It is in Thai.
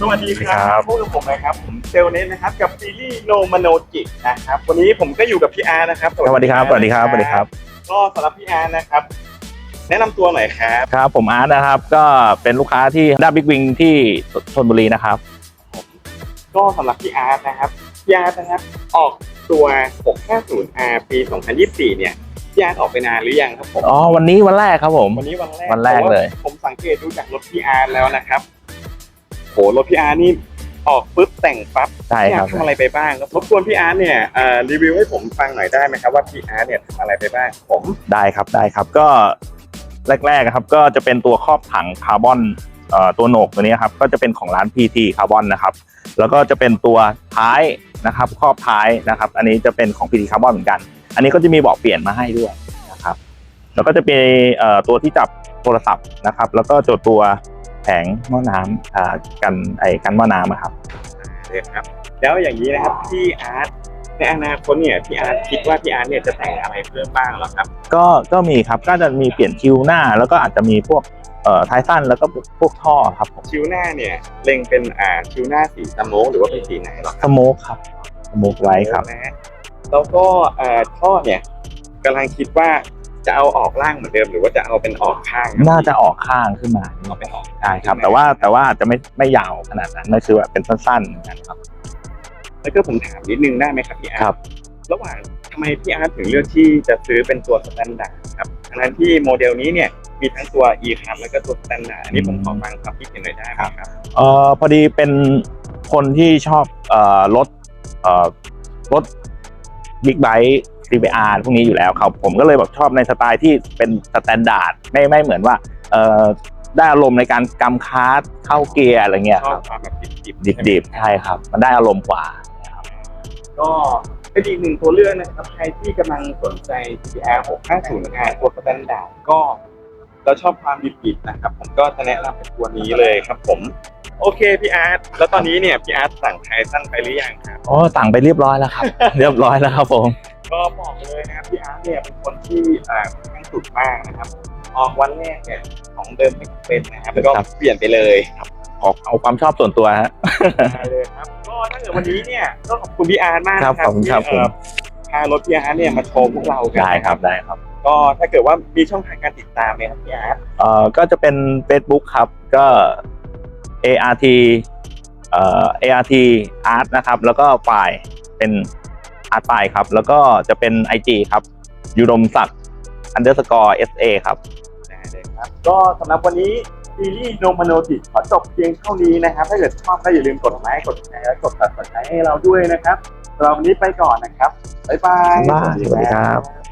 สวัสดีคครัรับบพวกบผมนะครับ ผมเซลเนสนะครับ กับซีรีส์โนมโนจินะครับ วันนี้ผมก็อยู่กับพี่อาร์นะครับ สวัสดีครับ สวัสดีครับ สวัสดีครับ ก็สำหรับพี่อาร์นะครับ แนะนำตัวหน่อยครับ ครับ ผมอาร์ตนะครับ ก็เป็นลูกค้าที่ด้าบิ๊กวิงที่ชนบุรีนะครับ ก็สำหรับพี่อาร์นะครับ พี่อาร์นะครับ ออกตัว 650R ปี 2024 เนี่ยพี่อาร์ออกไปนานหรือยังครับผม อ๋อ วันนี้วันแรกครับผม วันนี้วันแรก วันแรกเลยพราะว่าผมสังเกตดูจากรถพี่อาร์แล้วนะครับ โหรถพี่อาร์นี่ออกปุ๊บแต่งปั๊บใช่พี่คอารับร์ทำอะไรไปบ้างครับรบกวนพี่อาร์เนี่ยเอ่อรีวิวให้ผมฟังหน่อยได้ไหมครับว่าพี่อาร์เนี่ยทำอะไรไปบ้างผม ได้ครับได้ครับก็แรกๆนะครับก็จะเป็นตัวครอบถังคาร์บอนเอ่อตัวโหนกตัวนี้ครับก็จะเป็นของร้าน PT คาร์บอนนะครับแล้วก็จะเป็นตัวท้ายนะครับครอบท้ายนะครับ อันนี้จะเป็นของ PT คาร์บอนเหมือนกัน อันนี้ก็จะมีเบาะเปลี่ยนมาให้ด้วยนะครับแล้วก็จะเป็นเอ่อตัวที่จับโทรศัพท์นะครับ แล้วก็ตัวตัว แผงหม้อน้ำอ่ากันไอ้กันหม้อน้ำอะครับเลยครับ แล้วอย่างนี้นะครับพี่อาร์ตในอนาคตเนี่ยพี่อาร์ตคิดว่าพี่อาร์ตเนี่ยจะแต่งอะไรเพิ่มบ้างเหรอครับ ก็ก็มีครับก็จะมีเปลี่ยนคิวหน้า แล้วก็อาจจะมีพวกเอ่อท้ายสั้นแล้วก็พวกท่อครับผมคิวหน้าเนี่ยเล็งเป็นอ่าคิวหน้าสีสโมกหรือว่าเป็นสีไหนเหรอคสรับโมกครับสโมกไว้ครับนะแล้วก็เอ่อท่อเนี่ยกำลังคิดว่า จะเอาออกล่างเหมือนเดิมหรือว่าจะเอาเป็นออกข้างครับน่าจะออกข้างขึ้นมาเอาเป็นออกใช่ครับ แต่ว่าแต่ว่าอาจจะไม่ไม่ยาวขนาดนั้นไม่คือแบบเป็นสั้นๆเหมือนกันครับ แล้วก็ผมถามนิดนึงได้ไหมครับพี่อาร์ตครับ ระหว่างทำไมพี่อาร์ตถึงเลือกที่จะซื้อเป็นตัวสแตนดาร์ดครับทั้งนั้นที่โมเดลนี้เนี่ยมีทั้งตัว e คัแล้วก็ตัวสแตนดาร์ดอันนี้ผมขอฟังความคิดเห็นหน่อยได้ไหมครับ เอ่อพอดีเป็นคนที่ชอบเอ่อรถเอ่อรถบิ๊กไบค์ CBR พวกนี้อยู่แล้วครับผมก็เลยแบบชอบในสไตล์ที่เป็นสแตนดาร์ดไม่ไม่เหมือนว่าเอ่อได้อารมณ์ในการกำคาร์ดเข้าเกียร์อะไรเงี้ยชคอรับบความแบบดิบๆดิบๆใช่ครับ มันได้อารมณ์กว่า ก็เป็นอีกหนึ่งตัวเลือกนะครับ ใครที่กำลังสนใจ GR 650R ตัวสแตนดาร์ดก็เราชอบความดิบๆนะครับ ผมก็จะแนะนำเป็นตัวนี้เลยครับผม โอเคพี่อาร์ตแล้วตอนนี้เนี่ยพี่อาร์ตสั่งไทสั้นไปหรือยังครับอ๋อสั่งไปเรียบร้อยแล้วครับ เรียบร้อยแล้วครับผม ก็บอกเลยนะครับพี่อาร์ตเนี่ยเป็นคนที่อ่าค่อนข้างสุดมากนะครับ ออกวันแรกเนี่ยของเดิมไม่เป็นนะครับแล้วก็ครับ เปลี่ยนไปเลยออกเอาความชอบส่วนตัวฮะ ได้เลยครับก็ถ้าเกิดวันนี้เนี่ยก็ขอบคุณพี่อาร์ตมากนะคครัรับบขอบคุณครับที่เอ่อพารถพี่อาร์ตเนี่ยมาโชว์พวกเรากันได้นะครับได้ครับก็ถ้าเกิดว่ามีช่องทางการติดตามไหมครับพี่อาร์ตเอ่อก็จะเป็น Facebook ครับก็ ART เอ่อ ART Art นะครับ แล้วก็ฝ่ายเป็น Art ฝ่ายครับ แล้วก็จะเป็น IG ครับยูดมศักดิ์ underscore SA ครับได้เลยครับก็สำหรับวันนี้ซีรีส์โนมโนติขอจบเพียงเท่านี้นะครับ ถ้าเกิดชอบก็อย่าลืมกดไลค์กดแชร์และกดติดตามให้เราด้วยนะครับสำหรับวันนี้ไปก่อนนะครับ บ๊ายบาย บ๊ายบายสวัสดีครับ